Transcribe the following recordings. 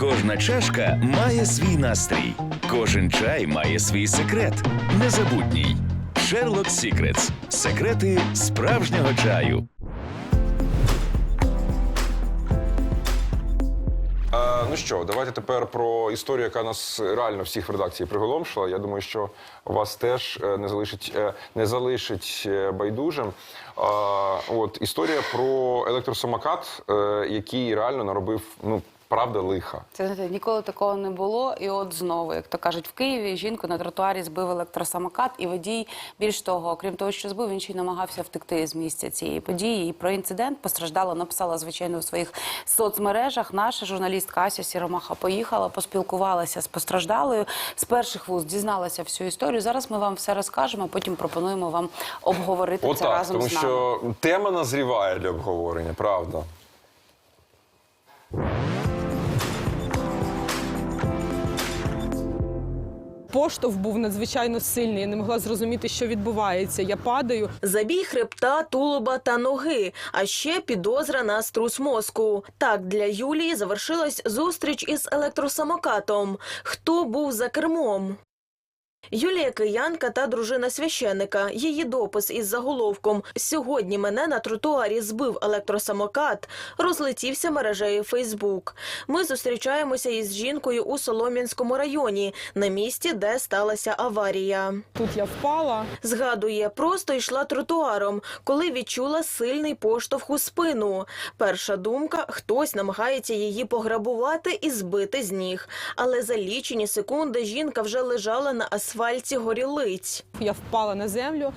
Кожна чашка має свій настрій, кожен чай має свій секрет. Незабутній. Sherlock Secrets. Секрети справжнього чаю. Е, ну що, давайте тепер про історію, яка нас реально всіх в редакції приголомшила. Я думаю, що вас теж е, не залишить, е, не залишить е, байдужим. Е, от історія про електросамокат, е, який реально наробив ну правда лиха. Це знаєте, ніколи такого не було. І от знову, як то кажуть, в Києві жінку на тротуарі збив електросамокат, і водій, більш того, окрім того, що збив, він ще й намагався втекти з місця цієї події. І про інцидент постраждала, написала звичайно в своїх соцмережах. Наша журналістка Ася Сіромаха поїхала, поспілкувалася з постраждалою. З перших вуст дізналася всю історію. Зараз ми вам все розкажемо. Потім пропонуємо вам обговорити це Отак, разом тому з нами. що тема назріває для обговорення, правда. Поштовх був надзвичайно сильний. Я не могла зрозуміти, що відбувається. Я падаю. Забій хребта, тулуба та ноги, а ще підозра на струс мозку. Так для Юлії завершилась зустріч із електросамокатом. Хто був за кермом? Юлія киянка та дружина священика. Її допис із заголовком Сьогодні мене на тротуарі збив електросамокат. Розлетівся мережею Фейсбук. Ми зустрічаємося із жінкою у Солом'янському районі, на місці, де сталася аварія. Тут я впала. Згадує, просто йшла тротуаром, коли відчула сильний поштовх у спину. Перша думка хтось намагається її пограбувати і збити з ніг. Але за лічені секунди жінка вже лежала на асфальті горілиць. Я впала на землю.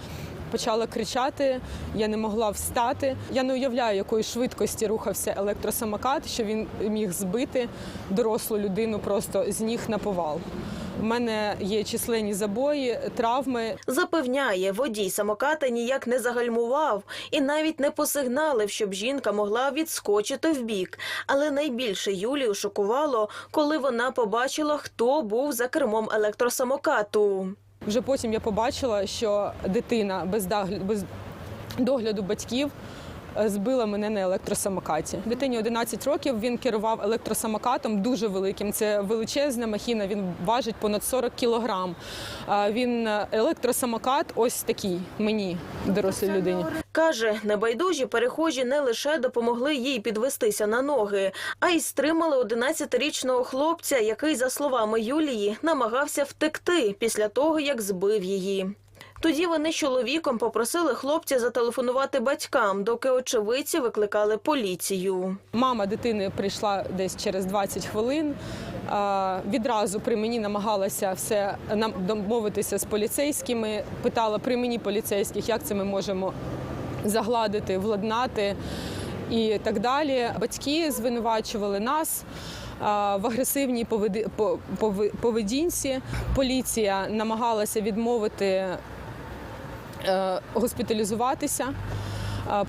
Почала кричати, я не могла встати. Я не уявляю, якої швидкості рухався електросамокат, що він міг збити дорослу людину просто з ніг на повал. У мене є численні забої, травми. Запевняє, водій самоката ніяк не загальмував і навіть не посигналив, щоб жінка могла відскочити вбік. Але найбільше Юлію шокувало, коли вона побачила, хто був за кермом електросамокату. Вже потім я побачила, що дитина без, догляду батьків збила мене на електросамокаті. Дитині 11 років він керував електросамокатом дуже великим. Це величезна махіна. Він важить понад 40 кілограм. А Він е, електросамокат ось такий мені, дорослій людині. Каже, небайдужі перехожі не лише допомогли їй підвестися на ноги, а й стримали 11-річного хлопця, який, за словами Юлії, намагався втекти після того, як збив її. Тоді вони з чоловіком попросили хлопця зателефонувати батькам, доки очевидці викликали поліцію. Мама дитини прийшла десь через 20 хвилин. Відразу при мені намагалася все домовитися з поліцейськими. Питала при мені поліцейських, як це ми можемо загладити, владнати і так далі. Батьки звинувачували нас. В агресивній поведінці поліція намагалася відмовити госпіталізуватися.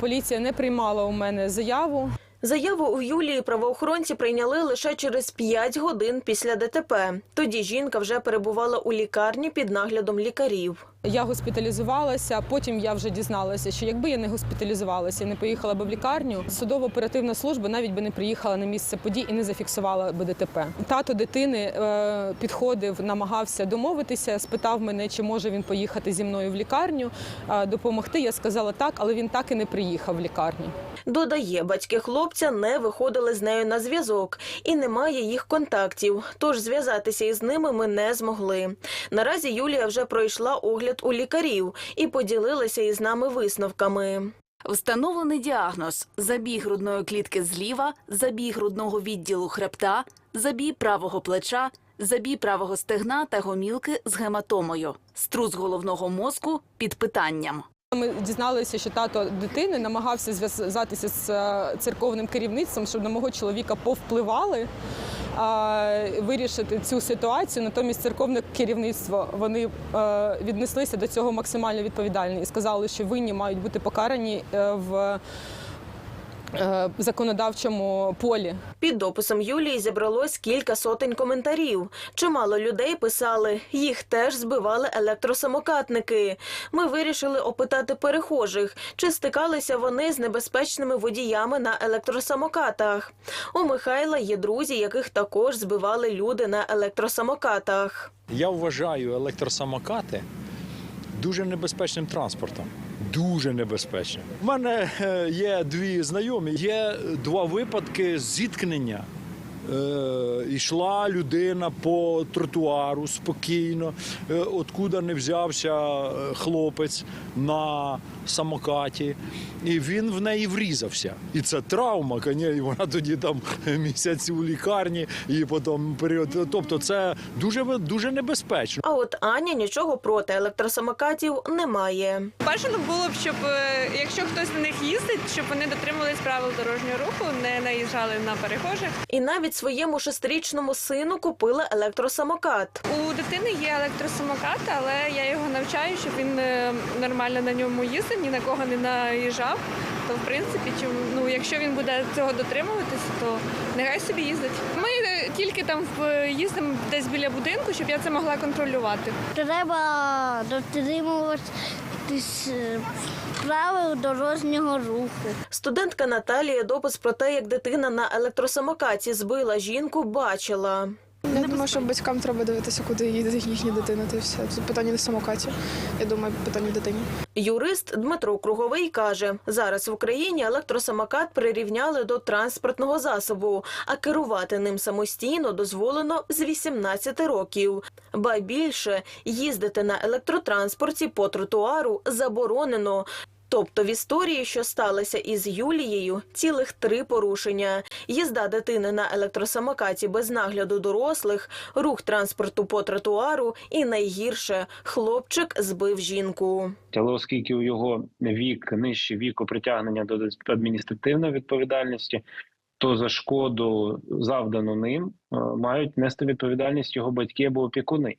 Поліція не приймала у мене заяву. Заяву у Юлії правоохоронці прийняли лише через 5 годин після ДТП. Тоді жінка вже перебувала у лікарні під наглядом лікарів. Я госпіталізувалася. Потім я вже дізналася, що якби я не госпіталізувалася не поїхала би в лікарню, судово-оперативна служба навіть би не приїхала на місце подій і не зафіксувала би ДТП. Тато дитини е, підходив, намагався домовитися, спитав мене, чи може він поїхати зі мною в лікарню, е, допомогти. Я сказала так, але він так і не приїхав в лікарню. Додає, батьки хлопця не виходили з нею на зв'язок і немає їх контактів. Тож зв'язатися із ними ми не змогли. Наразі Юлія вже пройшла огляд у лікарів і поділилася із нами висновками. Встановлений діагноз: забій грудної клітки зліва, забій грудного відділу хребта, забій правого плеча, забій правого стегна та гомілки з гематомою, струс головного мозку під питанням. Ми дізналися, що тато дитини намагався зв'язатися з е, церковним керівництвом, щоб на мого чоловіка повпливали. Вирішити цю ситуацію, натомість церковне керівництво вони е, віднеслися до цього максимально відповідально і сказали, що винні мають бути покарані е, в законодавчому полі. Під дописом Юлії зібралось кілька сотень коментарів. Чимало людей писали, їх теж збивали електросамокатники. Ми вирішили опитати перехожих, чи стикалися вони з небезпечними водіями на електросамокатах. У Михайла є друзі, яких також збивали люди на електросамокатах. Я вважаю електросамокати дуже небезпечним транспортом. Дуже небезпечним. У мене е, є дві знайомі. Є два випадки зіткнення. Е, йшла людина по тротуару спокійно, е, откуда не взявся е, хлопець на самокаті, і він в неї врізався. І це травма, коня, і вона тоді там місяць у лікарні, і потім період. Тобто, це дуже дуже небезпечно. А от Аня нічого проти електросамокатів не має. Бажано було б, щоб якщо хтось на них їздить, щоб вони дотримувались правил дорожнього руху, не наїжджали на перехожих. І навіть своєму шестирічному сину купила електросамокат. У дитини є електросамокат, але я його навчаю, щоб він е, нормально на ньому їздив, ні на кого не наїжджав. То в принципі, чим ну якщо він буде цього дотримуватися, то нехай собі їздить. Ми е, тільки там в- їздимо десь біля будинку, щоб я це могла контролювати. Треба дотримуватись е, правил дорожнього руху. Студентка Наталія допис про те, як дитина на електросамокаті збила жінку, бачила. Я думаю, що батькам треба дивитися, куди їде їхня дитина. Та все. Це питання не самокаті. Я думаю, питання дитині. Юрист Дмитро Круговий каже, зараз в Україні електросамокат прирівняли до транспортного засобу, а керувати ним самостійно дозволено з 18 років. Ба більше їздити на електротранспорті по тротуару заборонено. Тобто в історії, що сталося із Юлією, цілих три порушення: їзда дитини на електросамокаті без нагляду дорослих, рух транспорту по тротуару і найгірше хлопчик збив жінку. Але оскільки у його вік нижче віку притягнення до адміністративної відповідальності, то за шкоду, завдану ним, е, мають нести відповідальність його батьки або опікуни.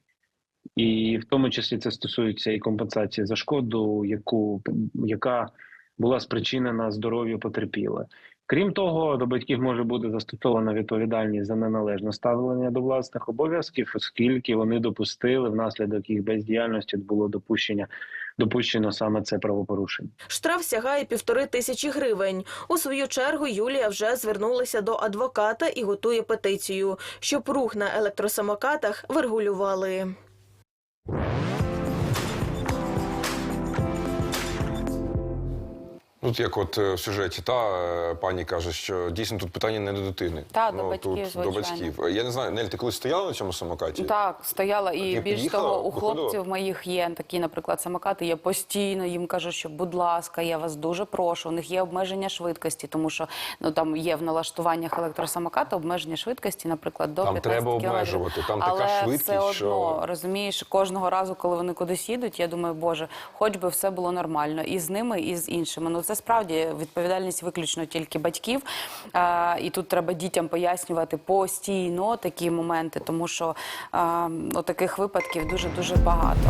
І в тому числі це стосується і компенсації за шкоду, яку яка була спричинена здоров'ю потерпілої. Крім того, до батьків може бути застосована відповідальність за неналежне ставлення до власних обов'язків, оскільки вони допустили внаслідок їх бездіяльності було допущення допущено саме це правопорушення. Штраф сягає півтори тисячі гривень. У свою чергу Юлія вже звернулася до адвоката і готує петицію, щоб рух на електросамокатах Тут як от е, в сюжеті, та е, пані каже, що дійсно тут питання не до дитини. Та, до батьків, тут, до батьків. Я не знаю, Нель, ти колись стояла на цьому самокаті? Так, стояла і ти більш того, у виходила? хлопців моїх є такі, наприклад, самокати. Я постійно їм кажу, що будь ласка, я вас дуже прошу. У них є обмеження швидкості, тому що ну там є в налаштуваннях електросамоката обмеження швидкості, наприклад, до Там 15 треба кілометрів. обмежувати, там така Але швидкість, все одно що- розумієш, кожного разу, коли вони кудись їдуть, я думаю, боже, хоч би все було нормально і з ними, і з іншими. Ну це справді відповідальність виключно тільки батьків. А, і тут треба дітям пояснювати постійно такі моменти, тому що а, таких випадків дуже дуже багато.